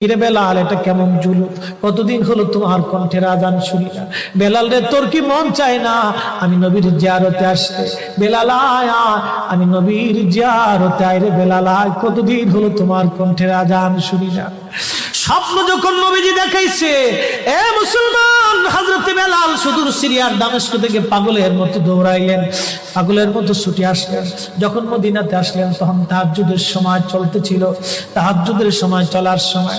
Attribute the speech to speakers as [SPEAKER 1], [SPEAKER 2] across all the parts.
[SPEAKER 1] ইরে বেলাল এটা কেমন জুলু কতদিন হলো তোমার কণ্ঠের আজান বেলাল রে তোর কি মন চায় না? আমি নবীর জিয়ারতে আসতে। বেলাল আয় আয়, আমি নবীর জিয়ারতে আয় রে বেলাল আয়। কতদিন হলো তোমার কণ্ঠের আজান শুনি না। স্বপ্ন যখন নবীজি দেখাইছে এ মুসলমান হযরত বেলাল সুদূর সিরিয়ার দামেস্ক থেকে পাগলের মতো দৌড়াইলেন, পাগলের মতো ছুটি আসলেন। যখন মদিনাতে আসলেন, তখন তাহাজ্জুদের সময় চলতেছিল। তাহাজ্জুদের সময় চলার সময়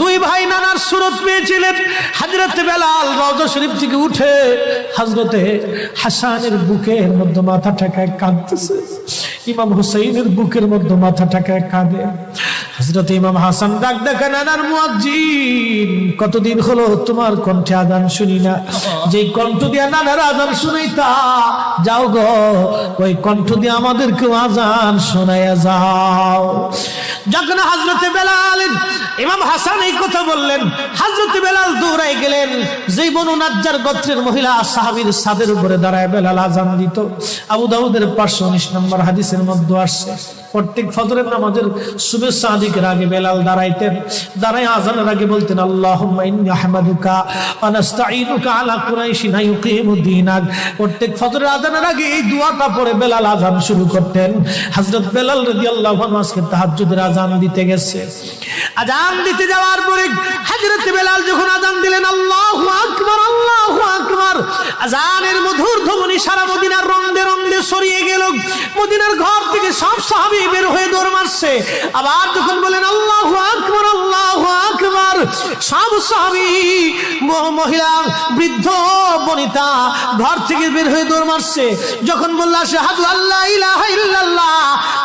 [SPEAKER 1] দুই ভাই নানার সুরত পেয়েছিলেন। হাজরতে বেলাল রওজা শরীফ থেকে উঠে হাজরতে হাসানের বুকের মধ্যে মাথা ঠেকায় কাঁদতেছে। ইমাম হুসাইনের বুকের মধ্যে মাথা ঠেকায় কাঁদে। হজরত ইমাম হাসান ডাক দেখা, নানার মুয়াজ্জিন, কতদিন হলো তোমার কণ্ঠে আদান শুনি না? যে কণ্ঠ দিয়া নানার আজান শুনাইতা, যাও গো, ওই কণ্ঠ দিয়ে আমাদেরকে আজান শোনাইয়া যাও। যখন হাজরতে বেলাল, ইমাম হাসান এই কথা বললেন হাজরতে বেলাল দৌড়াই গেলেন, যেই বনু নাজ্জার গোত্রের মহিলা সাহাবীর সাদের উপরে দাঁড়ায় বেলাল আজান দিত। আবু দাউদের পাঁচশো উনিশ নম্বর হাদিসের মধ্যে আসছে, প্রত্যেক ফজরের নামাজের শুভেচ্ছা আদিকের আগে বেলাল দাঁড়াইতেন। দাঁড়াই আজানের আগে বলতেন ইন্নী আহমাদুকা আজান শুরু করতেন। হযরত বেলাল রাদিয়াল্লাহু আনহু আজকে তাহাজ্জুদের আজান দিতে গেছে। আজান দিতে যাওয়ার পরে হাজরত বেলাল যখন আজান দিলেন, আল্লাহ আকবর আল্লাহ আকবর, আজানের মধুর ধ্বনি সারা মদিনার রন্দে রন্দে সরিয়ে গেল। মদিনার ঘর থেকে সব সাহাবি বের হয়ে দৌড় মারছে। আবার যখন বলেন, আল্লাহু সব সাহাবী মহিলা বৃদ্ধ, বনিতা, ঘর থেকে বের হয়ে দৌড় মারছে। যখন বললা শাহাদু আল্লাহ ইলাহা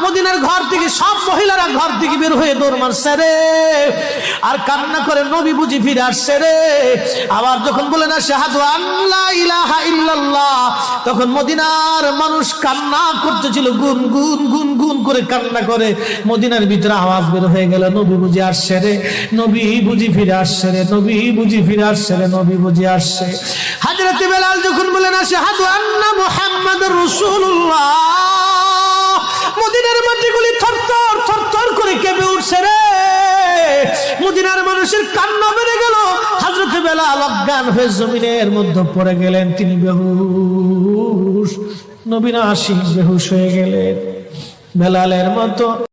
[SPEAKER 1] মদিনার ঘর থেকে সব মহিলারা ঘর থেকে বের হয়ে দৌড় মারছে। রে আর কান্না করে নবী বুঝি ফিরে আসছে রে। আবার যখন বলে না শাহাদু আল্লাহ ইলাহা তখন মদিনার মানুষ কান্না করতেছিল, গুন গুন গুন গুন করে কান্না করে। মদিনার ভিতরে আওয়াজ বের হয়ে গেল, নবী বুঝি আসছে রে, নবী বুঝি ফিরে আসছে রে, নবী বুঝি ফিরে আসছে রে, নবী বুঝি আসছে। হাজরতে বেলাল যখন বলেন আসে হাদু আন্না মোহাম্মদ রাসূলুল্লাহ, মদিনার মাটিগুলি থরথর থরথর করে কেঁপে উঠছে রে। মদিনার মানুষের কান্না বেড়ে গেল। হাজরত বেলা অজ্ঞান হয়ে জমিনের মধ্যে পড়ে গেলেন। তিনি বেহুশ, নবীন আশিক বেহুশ হয়ে গেলেন। বেলালের মতো